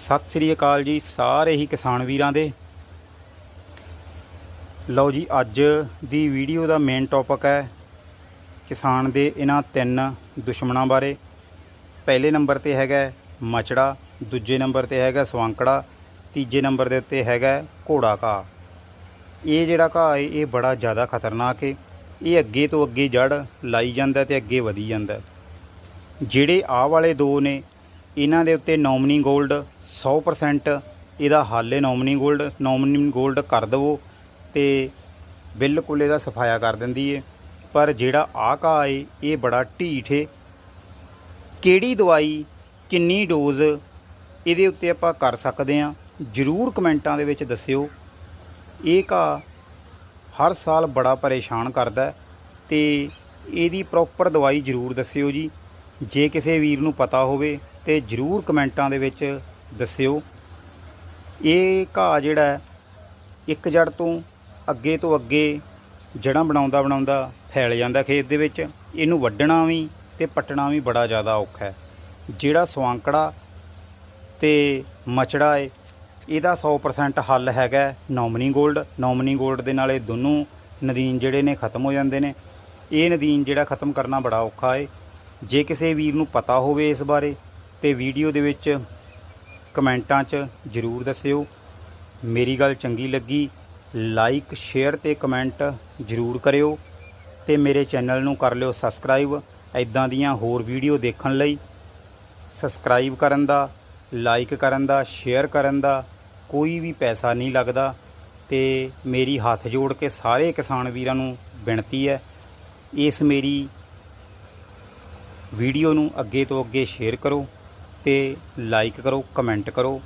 ਸਤਿ ਸ੍ਰੀ ਅਕਾਲ ਜੀ ਸਾਰੇ ਹੀ ਕਿਸਾਨ ਵੀਰਾਂ ਦੇ। ਲਓ ਜੀ, ਅੱਜ ਦੀ ਵੀਡੀਓ ਦਾ ਮੇਨ ਟੌਪਿਕ ਹੈ ਕਿਸਾਨ ਦੇ ਇਹਨਾਂ ਤਿੰਨ ਦੁਸ਼ਮਣਾਂ ਬਾਰੇ। ਪਹਿਲੇ ਨੰਬਰ ਤੇ ਹੈਗਾ ਮਚੜਾ, ਦੂਜੇ ਨੰਬਰ ਤੇ ਹੈਗਾ ਸਵਾਂਕੜਾ, ਤੀਜੇ ਨੰਬਰ ਦੇ ਉੱਤੇ ਹੈਗਾ ਘੋੜਾ ਘਾਹ। ਇਹ ਜਿਹੜਾ ਘਾਹ ਹੈ, ਇਹ ਬੜਾ ਜ਼ਿਆਦਾ ਖਤਰਨਾਕ ਹੈ। ਇਹ ਅੱਗੇ ਤੋਂ ਅੱਗੇ ਜੜ ਲਾਈ ਜਾਂਦਾ ਤੇ ਅੱਗੇ ਵਧੀ ਜਾਂਦਾ। ਜਿਹੜੇ ਆਹ ਵਾਲੇ ਦੋ ਨੇ, ਇਹਨਾਂ ਦੇ ਉੱਤੇ ਨੋਮਨੀ 골ਡ 100% ਇਹਦਾ ਹੱਲ ਹੈ ਨੋਮਨੀ 골ਡ ਨੋਮਨੀ 골ਡ ਕਰ ਦਵੋ ਤੇ ਬਿਲਕੁਲ ਇਹਦਾ ਸਫਾਇਆ ਕਰ ਦਿੰਦੀ ਏ। ਪਰ ਜਿਹੜਾ ਆਹ ਘਾਹ ਏ, ਇਹ ਬੜਾ ਢੀਠ ਏ। ਕਿਹੜੀ ਦਵਾਈ, ਕਿੰਨੀ ਡੋਜ਼, ਇਹਦੇ ਉੱਤੇ ਆਪਾਂ ਕਰ ਸਕਦੇ ਹਾਂ ਜਰੂਰ ਕਮੈਂਟਾਂ ਦੇ ਵਿੱਚ ਦੱਸਿਓ। ਇਹ ਘਾਹ ਹਰ ਸਾਲ ਬੜਾ ਪਰੇਸ਼ਾਨ ਕਰਦਾ ਹੈ ਤੇ ਇਹਦੀ ਪ੍ਰੋਪਰ ਦਵਾਈ ਜਰੂਰ ਦੱਸਿਓ ਜੀ। ਜੇ ਕਿਸੇ ਵੀਰ ਨੂੰ ਪਤਾ ਹੋਵੇ ਤੇ ਜਰੂਰ ਕਮੈਂਟਾਂ ਦੇ ਵਿੱਚ ਦੱਸਿਓ। ਇਹ ਘਾਹ ਜਿਹੜਾ ਇੱਕ ਜੜ ਤੋਂ ਅੱਗੇ ਤੋਂ ਅੱਗੇ ਜੜਾਂ ਬਣਾਉਂਦਾ ਬਣਾਉਂਦਾ ਫੈਲ ਜਾਂਦਾ ਖੇਤ ਦੇ ਵਿੱਚ। ਇਹਨੂੰ ਵੱਢਣਾ ਵੀ ਤੇ ਪੱਟਣਾ ਵੀ ਬੜਾ ਜ਼ਿਆਦਾ ਔਖਾ ਹੈ। ਜਿਹੜਾ ਸਵਾਂਕੜਾ ਤੇ ਮਚੜਾ ਏ ਇਹਦਾ 100% ਹੱਲ ਹੈਗਾ ਨੋਮਨੀ 골ਡ ਨੋਮਨੀ 골ਡ ਦੇ ਨਾਲ ਇਹ ਦੋਨੋਂ ਨਦੀਨ ਜਿਹੜੇ ਨੇ ਖਤਮ ਹੋ ਜਾਂਦੇ ਨੇ। ਇਹ ਨਦੀਨ ਜਿਹੜਾ ਖਤਮ ਕਰਨਾ ਬੜਾ ਔਖਾ ਏ ਜੇ ਕਿਸੇ ਵੀਰ ਨੂੰ ਪਤਾ ਹੋਵੇ ਇਸ ਬਾਰੇ ਤੇ ਵੀਡੀਓ ਦੇ ਵਿੱਚ ਕਮੈਂਟਾਂ 'ਚ ਜਰੂਰ ਦੱਸਿਓ। ਮੇਰੀ ਗੱਲ ਚੰਗੀ ਲੱਗੀ ਲਾਈਕ ਸ਼ੇਅਰ ਤੇ ਕਮੈਂਟ ਜਰੂਰ ਕਰਿਓ ਤੇ ਮੇਰੇ ਚੈਨਲ ਨੂੰ ਕਰ ਲਿਓ ਸਬਸਕ੍ਰਾਈਬ ਐਦਾਂ ਦੀਆਂ ਹੋਰ ਵੀਡੀਓ ਦੇਖਣ ਲਈ। ਸਬਸਕ੍ਰਾਈਬ ਕਰਨ ਦਾ ਲਾਈਕ ਕਰਨ ਦਾ ਸ਼ੇਅਰ ਕਰਨ ਦਾ ਕੋਈ ਵੀ ਪੈਸਾ ਨਹੀਂ ਲੱਗਦਾ ਤੇ ਮੇਰੀ ਹੱਥ ਜੋੜ ਕੇ ਸਾਰੇ ਕਿਸਾਨ ਵੀਰਾਂ ਨੂੰ ਬੇਨਤੀ ਹੈ, ਇਸ ਮੇਰੀ ਵੀਡੀਓ ਨੂੰ ਅੱਗੇ ਤੋਂ ਅੱਗੇ ਸ਼ੇਅਰ ਕਰੋ। ਤੇ ਲਾਈਕ ਕਰੋ ਕਮੈਂਟ ਕਰੋ।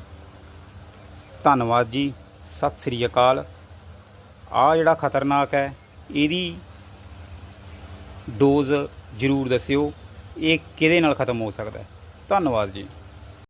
ਧੰਨਵਾਦ ਜੀ, ਸਤਿ ਸ੍ਰੀ ਅਕਾਲ। ਆ ਜਿਹੜਾ ਖਤਰਨਾਕ ਹੈ, ਇਹਦੀ ਡੋਜ਼ ਜ਼ਰੂਰ ਦੱਸਿਓ, ਇਹ ਕਿਹਦੇ ਨਾਲ ਖਤਮ ਹੋ ਸਕਦਾ ਹੈ? ਧੰਨਵਾਦ ਜੀ।